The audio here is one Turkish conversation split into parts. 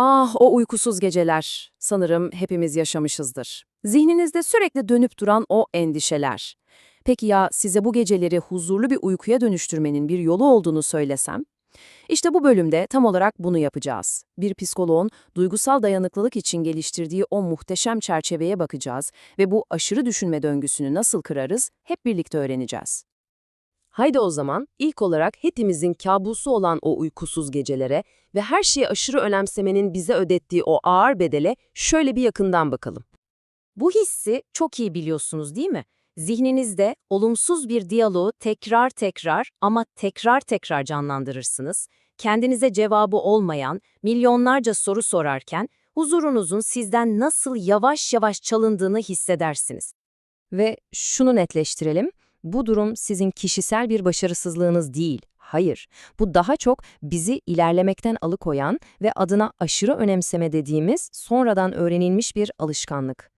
Ah o uykusuz geceler. Sanırım hepimiz yaşamışızdır. Zihninizde sürekli dönüp duran o endişeler. Peki ya size bu geceleri huzurlu bir uykuya dönüştürmenin bir yolu olduğunu söylesem? İşte bu bölümde tam olarak bunu yapacağız. Bir psikoloğun duygusal dayanıklılık için geliştirdiği o muhteşem çerçeveye bakacağız ve bu aşırı düşünme döngüsünü nasıl kırarız hep birlikte öğreneceğiz. Haydi o zaman ilk olarak hepimizin kabusu olan o uykusuz gecelere ve her şeyi aşırı önemsemenin bize ödettiği o ağır bedele şöyle bir yakından bakalım. Bu hissi çok iyi biliyorsunuz değil mi? Zihninizde olumsuz bir diyaloğu tekrar tekrar ama tekrar tekrar canlandırırsınız. Kendinize cevabı olmayan milyonlarca soru sorarken huzurunuzun sizden nasıl yavaş yavaş çalındığını hissedersiniz. Ve şunu netleştirelim, bu durum sizin kişisel bir başarısızlığınız değil. Hayır, bu daha çok bizi ilerlemekten alıkoyan ve adına aşırı önemseme dediğimiz sonradan öğrenilmiş bir alışkanlık.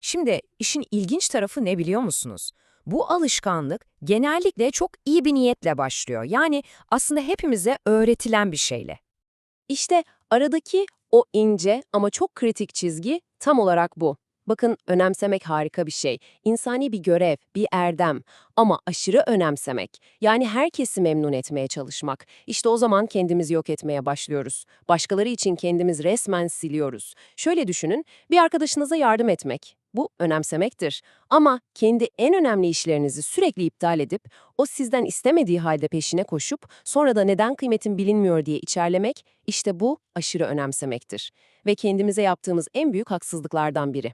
Şimdi işin ilginç tarafı ne biliyor musunuz? Bu alışkanlık genellikle çok iyi bir niyetle başlıyor. Yani aslında hepimize öğretilen bir şeyle. İşte aradaki o ince ama çok kritik çizgi tam olarak bu. Bakın önemsemek harika bir şey. İnsani bir görev, bir erdem. Ama aşırı önemsemek, yani herkesi memnun etmeye çalışmak. İşte o zaman kendimizi yok etmeye başlıyoruz. Başkaları için kendimiz resmen siliyoruz. Şöyle düşünün, bir arkadaşınıza yardım etmek. Bu önemsemektir. Ama kendi en önemli işlerinizi sürekli iptal edip, o sizden istemediği halde peşine koşup, sonra da neden kıymetin bilinmiyor diye içerlemek, işte bu aşırı önemsemektir. Ve kendimize yaptığımız en büyük haksızlıklardan biri.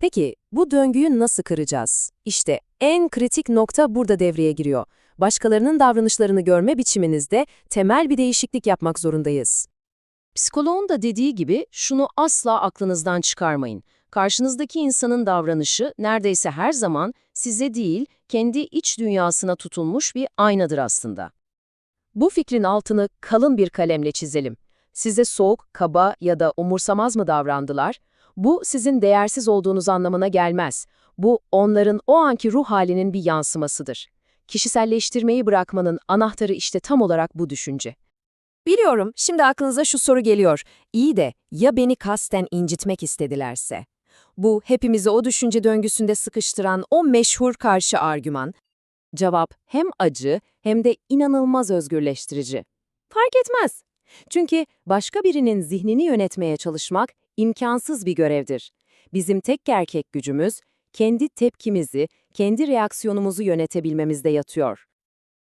Peki bu döngüyü nasıl kıracağız? İşte en kritik nokta burada devreye giriyor. Başkalarının davranışlarını görme biçiminizde temel bir değişiklik yapmak zorundayız. Psikoloğun da dediği gibi şunu asla aklınızdan çıkarmayın. Karşınızdaki insanın davranışı neredeyse her zaman size değil, kendi iç dünyasına tutulmuş bir aynadır aslında. Bu fikrin altını kalın bir kalemle çizelim. Size soğuk, kaba ya da umursamaz mı davrandılar? Bu sizin değersiz olduğunuz anlamına gelmez. Bu onların o anki ruh halinin bir yansımasıdır. Kişiselleştirmeyi bırakmanın anahtarı işte tam olarak bu düşünce. Biliyorum, şimdi aklınıza şu soru geliyor. İyi de ya beni kasten incitmek istedilerse? Bu hepimizi o düşünce döngüsünde sıkıştıran o meşhur karşı argüman. Cevap hem acı hem de inanılmaz özgürleştirici. Fark etmez. Çünkü başka birinin zihnini yönetmeye çalışmak imkansız bir görevdir. Bizim tek gerçek gücümüz, kendi tepkimizi, kendi reaksiyonumuzu yönetebilmemizde yatıyor.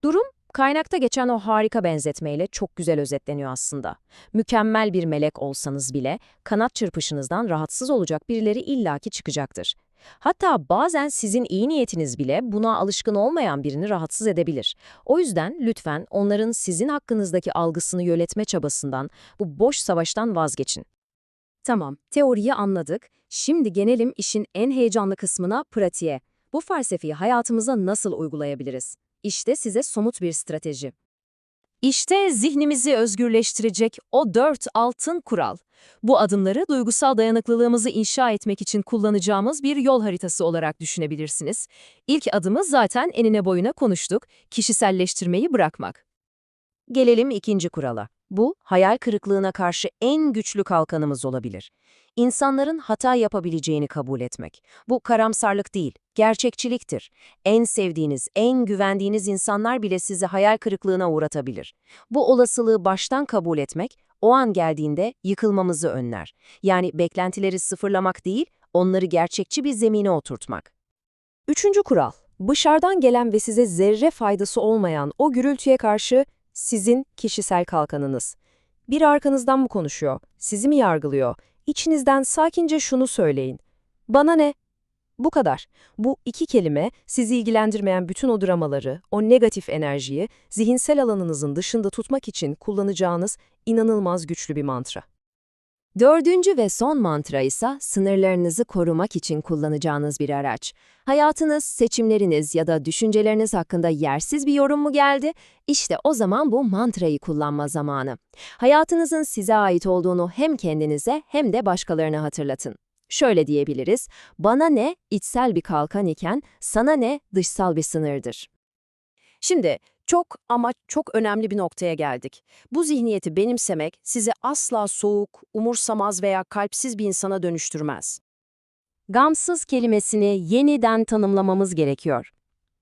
Durum, kaynakta geçen o harika benzetmeyle çok güzel özetleniyor aslında. Mükemmel bir melek olsanız bile, kanat çırpışınızdan rahatsız olacak birileri illaki çıkacaktır. Hatta bazen sizin iyi niyetiniz bile buna alışkın olmayan birini rahatsız edebilir. O yüzden lütfen onların sizin hakkınızdaki algısını yönetme çabasından, bu boş savaştan vazgeçin. Tamam, teoriyi anladık. Şimdi gelelim işin en heyecanlı kısmına, pratiğe. Bu felsefeyi hayatımıza nasıl uygulayabiliriz? İşte size somut bir strateji. İşte zihnimizi özgürleştirecek o dört altın kural. Bu adımları duygusal dayanıklılığımızı inşa etmek için kullanacağımız bir yol haritası olarak düşünebilirsiniz. İlk adımı zaten enine boyuna konuştuk, kişiselleştirmeyi bırakmak. Gelelim ikinci kurala. Bu, hayal kırıklığına karşı en güçlü kalkanımız olabilir. İnsanların hata yapabileceğini kabul etmek. Bu karamsarlık değil, gerçekçiliktir. En sevdiğiniz, en güvendiğiniz insanlar bile sizi hayal kırıklığına uğratabilir. Bu olasılığı baştan kabul etmek, o an geldiğinde yıkılmamızı önler. Yani beklentileri sıfırlamak değil, onları gerçekçi bir zemine oturtmak. Üçüncü kural, dışarıdan gelen ve size zerre faydası olmayan o gürültüye karşı sizin kişisel kalkanınız. Bir arkanızdan mı konuşuyor, sizi mi yargılıyor? İçinizden sakince şunu söyleyin. Bana ne? Bu kadar. Bu iki kelime sizi ilgilendirmeyen bütün o dramaları, o negatif enerjiyi zihinsel alanınızın dışında tutmak için kullanacağınız inanılmaz güçlü bir mantra. Dördüncü ve son mantra ise sınırlarınızı korumak için kullanacağınız bir araç. Hayatınız, seçimleriniz ya da düşünceleriniz hakkında yersiz bir yorum mu geldi? İşte o zaman bu mantrayı kullanma zamanı. Hayatınızın size ait olduğunu hem kendinize hem de başkalarına hatırlatın. Şöyle diyebiliriz, bana ne içsel bir kalkan iken sana ne dışsal bir sınırdır. Şimdi Çok ama çok önemli bir noktaya geldik. Bu zihniyeti benimsemek sizi asla soğuk, umursamaz veya kalpsiz bir insana dönüştürmez. Gamsız kelimesini yeniden tanımlamamız gerekiyor.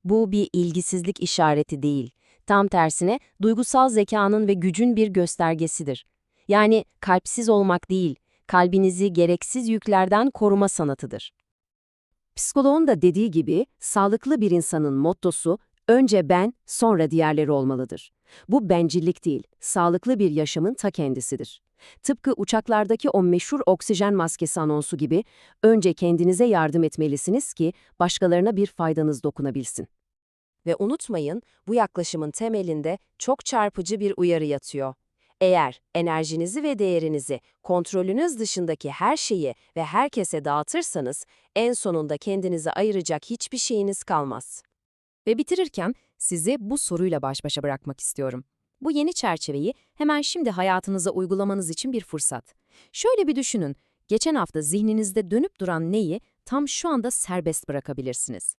Bu bir ilgisizlik işareti değil. Tam tersine duygusal zekanın ve gücün bir göstergesidir. Yani kalpsiz olmak değil, kalbinizi gereksiz yüklerden koruma sanatıdır. Psikoloğun da dediği gibi sağlıklı bir insanın mottosu önce ben, sonra diğerleri olmalıdır. Bu bencillik değil, sağlıklı bir yaşamın ta kendisidir. Tıpkı uçaklardaki o meşhur oksijen maskesi anonsu gibi önce kendinize yardım etmelisiniz ki başkalarına bir faydanız dokunabilsin. Ve unutmayın, bu yaklaşımın temelinde çok çarpıcı bir uyarı yatıyor. Eğer enerjinizi ve değerinizi kontrolünüz dışındaki her şeyi ve herkese dağıtırsanız, en sonunda kendinize ayıracak hiçbir şeyiniz kalmaz. Ve bitirirken sizi bu soruyla baş başa bırakmak istiyorum. Bu yeni çerçeveyi hemen şimdi hayatınıza uygulamanız için bir fırsat. Şöyle bir düşünün, geçen hafta zihninizde dönüp duran neyi tam şu anda serbest bırakabilirsiniz?